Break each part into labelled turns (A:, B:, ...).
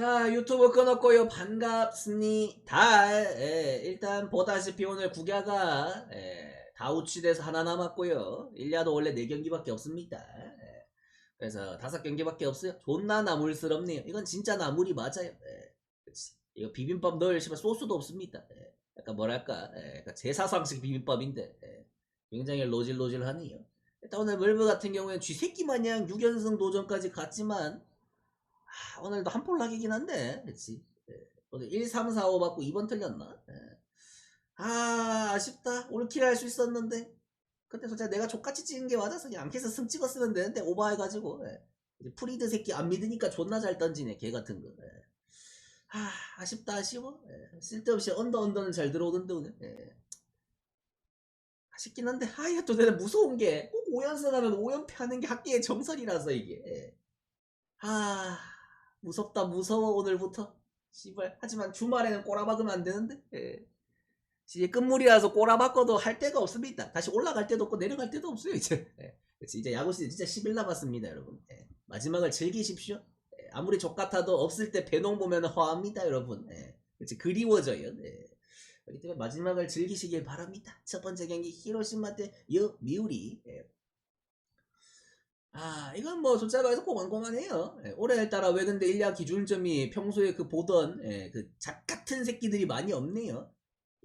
A: 자 유튜브 끊었고요. 반갑습니다. 예, 일단 보다시피 오늘 구야가 예, 다 우치돼서 하나 남았고요. 1야도 원래 4경기밖에 없습니다. 예, 그래서 5경기밖에 없어요. 존나 나물스럽네요. 이건 진짜 나물이 맞아요. 예. 이거 비빔밥 넣을 시면 소스도 없습니다. 예, 약간 뭐랄까 예, 약간 제사상식 비빔밥인데 예, 굉장히 로질로질하네요. 일단 오늘 멀브 같은 경우에는 쥐새끼 마냥 6연승 도전까지 갔지만 아, 오늘도 한폴 낙이긴 한데, 그치? 예. 오늘 1, 3, 4, 5 받고 2번 틀렸나? 예. 아, 아쉽다. 올킬 할 수 있었는데. 근데 솔직히 내가 족같이 찍은 게 맞아서 그냥 안캐서 승 찍었으면 되는데, 오버해가지고. 예. 프리드 새끼 안 믿으니까 존나 잘 던지네, 개 같은 거. 예. 아, 아쉽다, 아쉬워. 예. 쓸데없이 언더, 언더는 잘 들어오던데, 오늘. 예. 아쉽긴 한데, 아, 이거 또 내가 무서운 게, 꼭 5연승 하면 5연패 하는 게 학계의 정설이라서, 이게. 예. 아, 무섭다 무서워 오늘부터 씨발 하지만 주말에는 꼬라박으면 안 되는데 예. 이제 끝물이라서 꼬라박어도 할 데가 없습니다 다시 올라갈 때도 없고 내려갈 때도 없어요 이제 예. 이제 야구 시즌 진짜 10일 남았습니다 여러분 예. 마지막을 즐기십시오 예. 아무리 족 같아도 없을 때 배농 보면 허합니다 여러분 예. 그치, 그리워져요 예. 그렇기 때문에 마지막을 즐기시길 바랍니다 첫 번째 경기 히로시마 대 여 미우리 예. 아, 이건 뭐 말해서 고만고만해요. 예, 올해 따라 왜 근데 일야 기준점이 평소에 그 보던 예, 그작 같은 새끼들이 많이 없네요.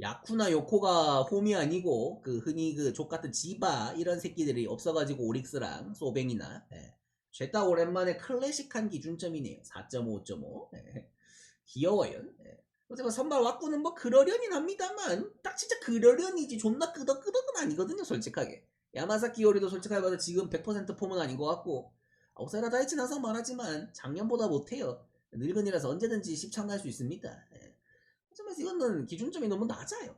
A: 야쿠나 요코가 홈이 아니고 그 흔히 그 족 같은 지바 이런 새끼들이 없어가지고 오릭스랑 소뱅이나 예, 죄다 오랜만에 클래식한 기준점이네요. 4.5.5. 예, 귀여워요. 예. 어쨌든 선발 와꾸는 뭐 그러려니 합니다만 딱 진짜 그러려니지 존나 끄덕끄덕은 아니거든요 솔직하게. 야마사키 요리도 솔직하게 봐서 지금 100% 폼은 아닌 것 같고 아웃사이더 다이치는 항상 말하지만 작년보다 못해요 늙은이라서 언제든지 십창날 수 있습니다 예. 하지만 이거는 기준점이 너무 낮아요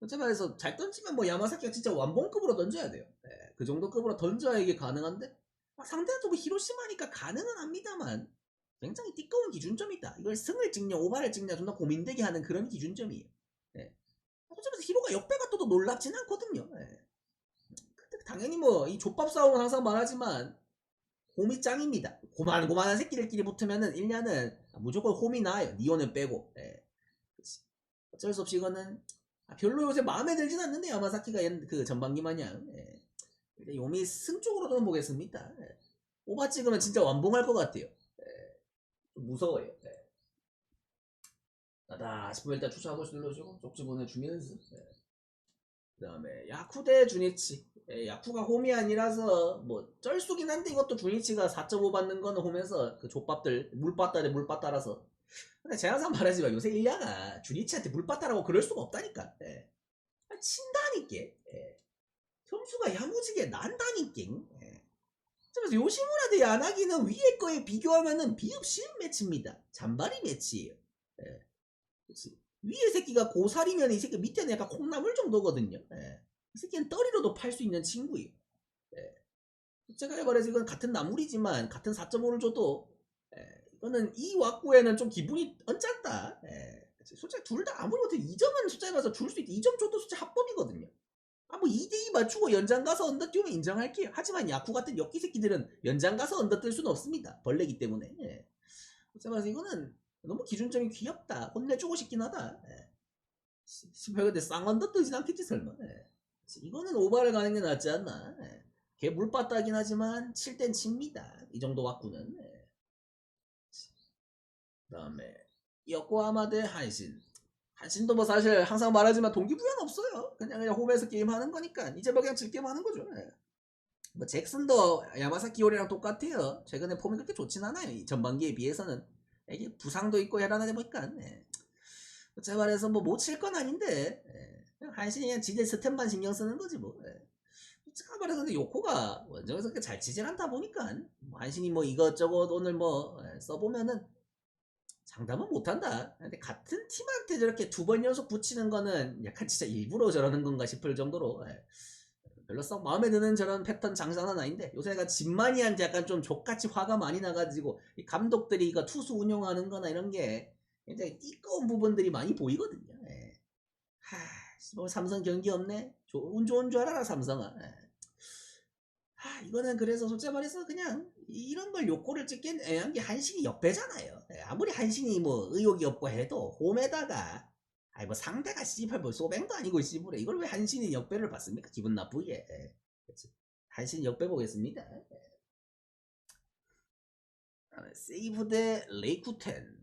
A: 솔직히 말해서 잘 던지면 뭐 야마사키가 진짜 완봉급으로 던져야 돼요 예. 그 정도 급으로 던져야 이게 가능한데 막 상대가 좀 히로시마니까 가능은 합니다만 굉장히 띠꺼운 기준점이다 이걸 승을 찍냐 오바를 찍냐 존나 고민되게 하는 그런 기준점이에요 예. 말해서 히로가 역배가 떠도 놀랍진 않거든요 예. 당연히 뭐 이 족밥 싸움은 항상 말하지만 홈이 짱입니다. 고만고만한 새끼들끼리 붙으면은 1년은 무조건 홈이 나아요. 니오는 빼고. 예. 어쩔 수 없이 이거는 아, 별로 요새 마음에 들진 않는데 야마사키가 옛- 그 전반기 마냥. 예. 요미 승 쪽으로 좀 보겠습니다. 예. 오바 찍으면 진짜 완봉할 것 같아요. 예. 좀 무서워요. 예. 나다 싶으면 일단 추천 한 번씩 눌러주고 쪽지 보내주면서 예. 그 다음에 야쿠 대 주니치 예, 야쿠가 홈이 아니라서 뭐 쩔수긴 한데 이것도 주니치가 4.5 받는 거는 홈에서 그 족밥들 물빠따 대 물빠따라서 근데 제가 항상 말하지만 요새 일야가 주니치한테 물빠따라고 그럴 수가 없다니까 예. 아, 친다니까 예. 점수가 야무지게 난다니까 예. 그래서 요시무라 대 야나기는 위에 거에 비교하면은 비읍시은 매치입니다 잔바리 매치예요 예. 위에 새끼가 고살이면 이 새끼 밑에는 약간 콩나물 정도거든요. 예. 이 새끼는 떨이로도 팔 수 있는 친구예요. 예. 제가 말해서 이건 같은 나물이지만 같은 4.5를 줘도 예. 이거는 이 왁구에는 좀 기분이 언짢다. 예. 솔직히 둘 다 아무리 못해 2점은 숫자에 봐서 줄 수 있다. 2점 줘도 솔직히 합법이거든요. 아 뭐 2대2 맞추고 연장 가서 언더 뛰면 인정할게요. 하지만 야쿠 같은 역기 새끼들은 연장 가서 언더 뜰 수는 없습니다. 벌레기 때문에. 예. 제가 봐서 이거는 너무 기준점이 귀엽다. 혼내주고 싶긴 하다. 예. 근데 쌍언더 뜨진 않겠지 설마. 예. 이거는 오바를 가는 게 낫지 않나. 예. 걔 물바따긴 하지만 7땐 칩니다. 이 정도 왁구는. 예. 그다음에 요코하마 대 한신. 한신도 뭐 사실 항상 말하지만 동기부여는 없어요. 그냥 그냥 홈에서 게임 하는 거니까 이제 뭐 그냥 즐겨 하는 거죠. 예. 뭐 잭슨도 야마사키 요리랑 똑같아요. 최근에 폼이 그렇게 좋진 않아요. 이 전반기에 비해서는. 이게 부상도 있고 해라하다 보니까 네. 제가 말해서 뭐 못 칠 건 아닌데 예. 한신이 그냥 지대 스텝만 신경 쓰는 거지 뭐 예. 제가 말해서 근데 요코가 원정에서 그렇게 잘 치질 않다 보니까 뭐 한신이 뭐 이것저것 오늘 뭐 예, 써보면은 장담은 못한다 근데 같은 팀한테 저렇게 두 번 연속 붙이는 거는 약간 진짜 일부러 저러는 건가 싶을 정도로 예. 별로 썩 마음에 드는 저런 패턴 장사는 아닌데 요새 내가 진마니한테 약간 좀 족같이 화가 많이 나가지고 이 감독들이 이거 투수 운영하는 거나 이런 게 굉장히 띠꺼운 부분들이 많이 보이거든요. 뭐 삼성 경기 없네? 조- 운 좋은 줄 알아라 삼성아. 예. 하, 이거는 그래서 솔직히 말해서 그냥 이런 걸 욕구를 찍긴 애한 게 한신이 역배잖아요. 예, 아무리 한신이 뭐 의욕이 없고 해도 홈에다가 아니 뭐 상대가 씨발 뭐 소뱅도 아니고 씨부래 이걸 왜 한신이 역배를 받습니까? 기분 나쁘게. 예. 한신 역배 보겠습니다. 세이브 대 레이쿠텐.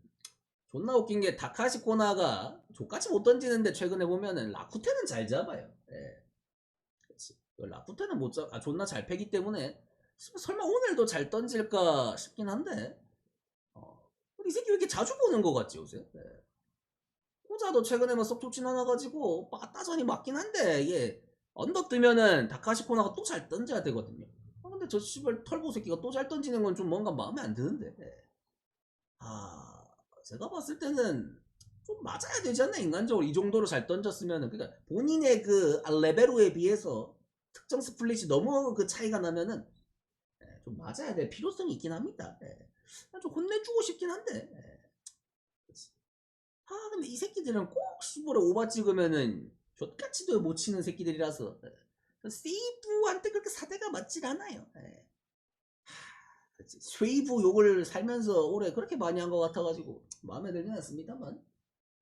A: 존나 웃긴 게 다카시 코나가 족같이 못 던지는데 최근에 보면은 라쿠텐은 잘 잡아요. 예. 그치. 라쿠텐은 못 잡, 아 존나 잘 패기 때문에 설마 오늘도 잘 던질까 싶긴 한데 어, 이 새끼 왜 이렇게 자주 보는 것 같지 요새? 예. 호자도 최근에 뭐썩 좋진 않아가지고 빠따전이 맞긴 한데 이게 언덕 뜨면은 다카시 코나가 또 잘 던져야 되거든요. 아, 근데 저 씨발 털보 새끼가 또 잘 던지는 건 좀 뭔가 마음에 안 드는데. 예. 아 제가 봤을 때는 좀 맞아야 되지 않나 인간적으로 이 정도로 잘 던졌으면은 그러니까 본인의 그 레벨로에 비해서 특정 스플릿이 너무 그 차이가 나면은 예, 좀 맞아야 될 필요성이 있긴 합니다. 예. 좀 혼내주고 싶긴 한데. 예. 아 근데 이 새끼들은 꼭 시골에 오바 찍으면은 족같이도 못 치는 새끼들이라서 예. 세이브한테 그렇게 사대가 맞질 않아요. 예. 쉐이브 욕을 살면서 올해 그렇게 많이 한 것 같아가지고 마음에 들진 않습니다만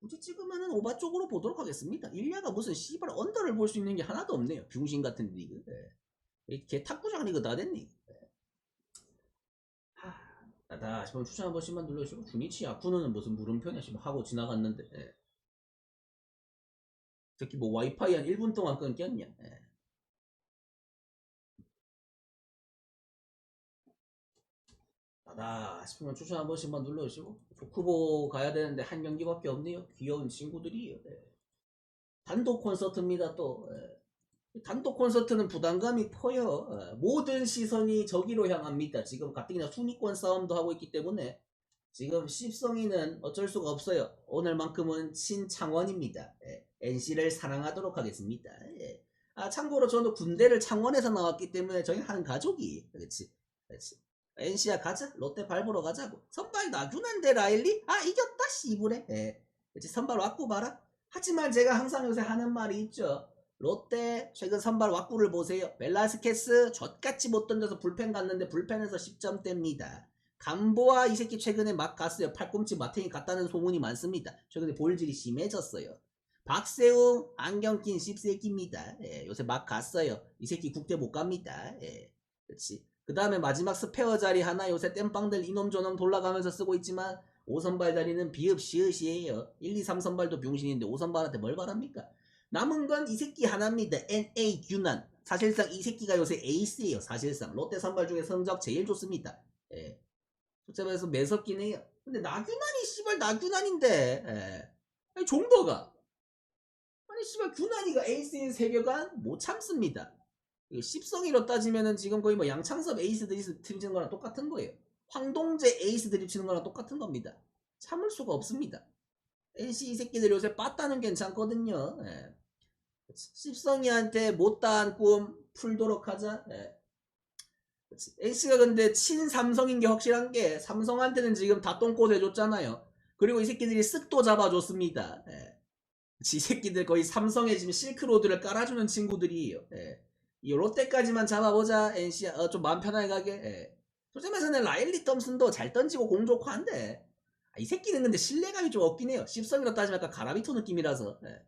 A: 굳이 찍으면은 오바 쪽으로 보도록 하겠습니다. 일야가 무슨 씨발 언더를 볼 수 있는 게 하나도 없네요. 병신 같은 리그. 예. 이개 탁구장 리그 다 됐니? 예. 하, 나다 싶으면 추천 한 번씩만 눌러주시고 주니치 아쿠노는 무슨 물음표냐 싶 하고 지나갔는데 예. 특히 뭐 와이파이 한 1분 동안 끊겼냐 예. 나다 싶으면 추천 한 번씩만 눌러주시고. 조크보 가야 되는데 한 경기밖에 없네요. 귀여운 친구들이에요. 예. 단독 콘서트입니다 또. 예. 단독 콘서트는 부담감이 커요. 예. 모든 시선이 저기로 향합니다. 지금 가뜩이나 순위권 싸움도 하고 있기 때문에 지금 십성이는 어쩔 수가 없어요. 오늘만큼은 신창원입니다. 예. NC를 사랑하도록 하겠습니다. 예. 아 참고로 저는 군대를 창원에서 나왔기 때문에 저희 한 가족이 그렇지? 그렇지 NC야 가자. 롯데 밟으러 가자고. 선발 나균한데 라일리? 아 이겼다 씨부래 예. 그치 선발 왁구 봐라. 하지만 제가 항상 요새 하는 말이 있죠. 롯데 최근 선발 왁구를 보세요. 벨라스케스 젖같이 못 던져서 불펜 갔는데 불펜에서 10점대입니다. 감보아 이 새끼 최근에 막 갔어요. 팔꿈치 마탱이 갔다는 소문이 많습니다. 최근에 볼질이 심해졌어요. 박세웅 안경 낀 씹새끼입니다. 예, 요새 막 갔어요. 이 새끼 국대 못 갑니다. 예, 그렇지 그 다음에 마지막 스페어 자리 하나 요새 땜빵들 이놈 저놈 돌아가면서 쓰고 있지만 5선발 자리는 비읍 시읒이에요. 1, 2, 3선발도 병신인데 5선발한테 뭘 바랍니까? 남은 건 이 새끼 하나입니다. NA 균난. 사실상 이 새끼가 요새 에이스예요 사실상. 롯데 선발 중에 성적 제일 좋습니다. 예. 솔직히 매섭긴 해요. 근데 나균난이 씨발 나균난인데 예. 아니 종도가. 아니 씨발 균난이가 에이스인 세계관 못 참습니다 이거 십성이로 따지면은 지금 거의 뭐 양창섭 에이스 드립 치는 거랑 똑같은 거예요. 황동재 에이스 드립 치는 거랑 똑같은 겁니다. 참을 수가 없습니다. NC 이 새끼들 요새 빠따는 괜찮거든요. 예. 십성이한테 못다한 꿈 풀도록 하자. 예. NC가 근데 친 삼성인 게 확실한 게 삼성한테는 지금 다 똥꼬 대줬잖아요. 그리고 이 새끼들이 쓱도 잡아줬습니다. 예. 이 새끼들 거의 삼성에 지금 실크로드를 깔아주는 친구들이에요. 예. 이 롯데까지만 잡아보자 NC 어, 좀 마음 편하게 가게 예. 솔직히서는 라일리 덤슨도 잘 던지고 공 좋고 한데 아, 이 새끼는 근데 신뢰감이 좀 없긴 해요 10성이라 따지면 약간 가라비토 느낌이라서 예.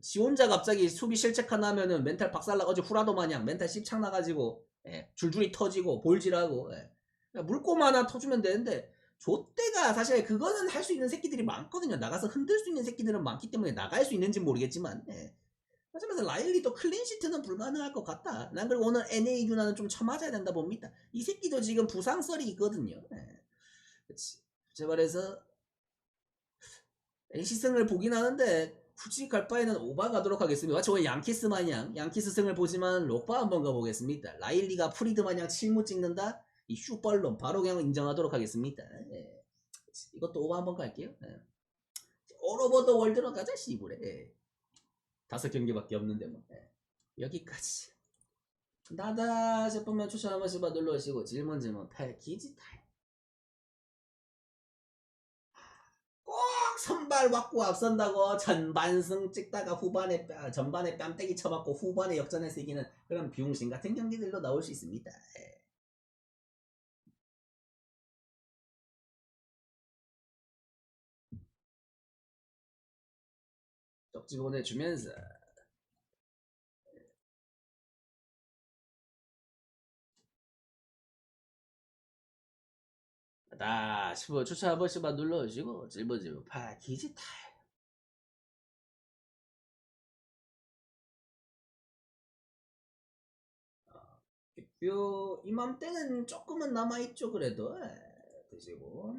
A: 지 혼자 갑자기 수비 실책 하나 하면은 멘탈 박살나 어제 후라도 마냥 멘탈 씹창 나가지고 예. 줄줄이 터지고 볼질하고 예. 물꼬 하나 터주면 되는데 좆대가 사실 그거는 할 수 있는 새끼들이 많거든요 나가서 흔들 수 있는 새끼들은 많기 때문에 나갈 수 있는지 모르겠지만 예. 하지만 라일리도 클린시트는 불가능할 것 같다. 난 그리고 오늘 NA 유나는 좀 쳐맞아야 된다 봅니다. 이 새끼도 지금 부상설이 있거든요. 네. 그치. 제가 말해서 NC승을 보긴 하는데 굳이 갈 바에는 오바 가도록 하겠습니다. 오늘 양키스 마냥 양키스 승을 보지만 록바 한번 가보겠습니다. 라일리가 프리드 마냥 칠무 찍는다? 이 슈벌론 바로 그냥 인정하도록 하겠습니다. 네. 이것도 오바 한번 갈게요. 네. 오로버 더 월드로 가자 씨부래. 네. 다섯 경기밖에 없는데 뭐 예. 여기까지 나다 싶으면 추천 한 번씩만 눌러주시고 질문 질문 탈. 꼭 선발 맞고 앞선다고 전반승 찍다가 후반에 뺨- 전반에 뺨때기 쳐맞고 후반에 역전해서 이기는 그런 비용신 같은 경기들도 나올 수 있습니다. 쪽지 보내주면서. 다 싶어 추천 한 번씩만 눌러주시고 찔보질보 파기지탈 요 이맘때는 조금은 남아있죠 그래도. 예, 드시고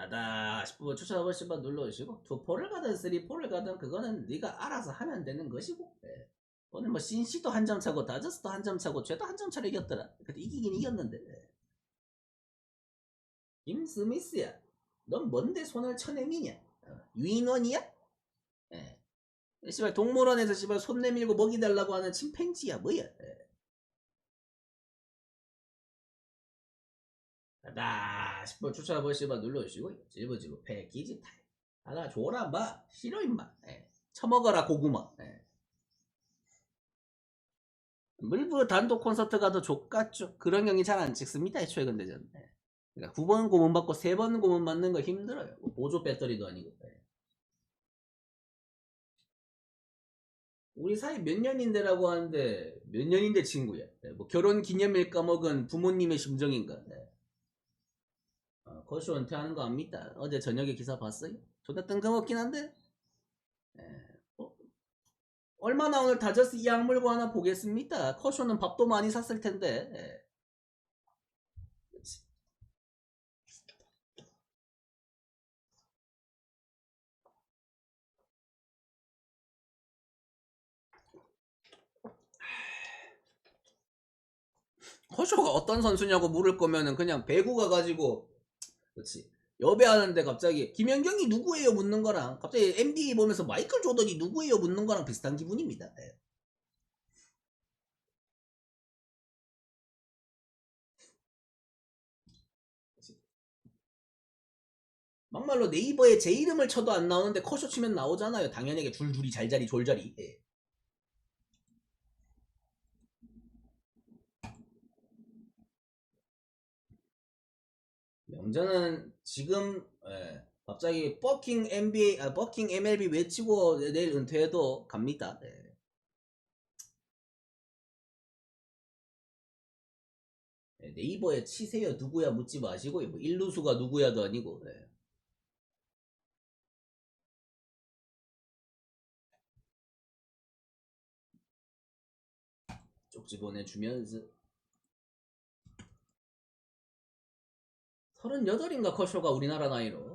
A: 나다 싶으면 추천 한 번씩만 눌러주시고 투포를 가든 쓰리포를 가든 그거는 네가 알아서 하면 되는 것이고 예. 오늘 뭐 신시도 한 점 차고 다저스도 한 점 차고 죄도 한 점 차로 이겼더라 근데 이기긴 이겼는데 예. 김 스미스야 넌 뭔데 손을 쳐내미냐 어, 유인원이야? 예. 씨발 동물원에서 씨발 손 내밀고 먹이 달라고 하는 침팬지야 뭐야 예. 나 싶어 추천 한 번씩만 눌러주시고 질버지고 패키지 타임 하나 줘라 마 싫어 임마 예. 처먹어라 고구마 예. 물부 단독 콘서트 가도 족같죠 그런 경기 잘 안 찍습니다 애초에 근데 저는 예. 그러니까 9번 고문 받고 3번 고문 받는 거 힘들어요 뭐 보조 배터리도 아니고 예. 우리 사이 몇 년인데라고 하는데 몇 년인데 친구야 예, 뭐 결혼 기념일 까먹은 부모님의 심정인가 예. 어, 거쇼 은퇴하는 거 압니다. 어제 저녁에 기사 봤어요? 존나 뜬금없긴 한데 에, 어, 얼마나 오늘 다저스 이 악물고 하나 보겠습니다. 커쇼는 밥도 많이 샀을 텐데 에. 그치. 커쇼가 어떤 선수냐고 물을 거면은 그냥 배구 가가지고 그렇지 여배하는데 갑자기 김연경이 누구예요 묻는 거랑 갑자기 NBA 보면서 마이클 조던이 누구예요 묻는 거랑 비슷한 기분입니다. 예. 막말로 네이버에 제 이름을 쳐도 안 나오는데 커쇼 치면 나오잖아요. 당연하게 줄줄이 잘자리 졸자리. 예. 명전은 지금 예, 갑자기 버킹 NBA, 아, 버킹 MLB 외치고 내일 은퇴해도 갑니다. 예. 예, 네이버에 치세요 누구야 묻지 마시고 뭐 일루수가 누구야도 아니고 예. 쪽지 보내주면서 38인가 커쇼가 우리나라 나이로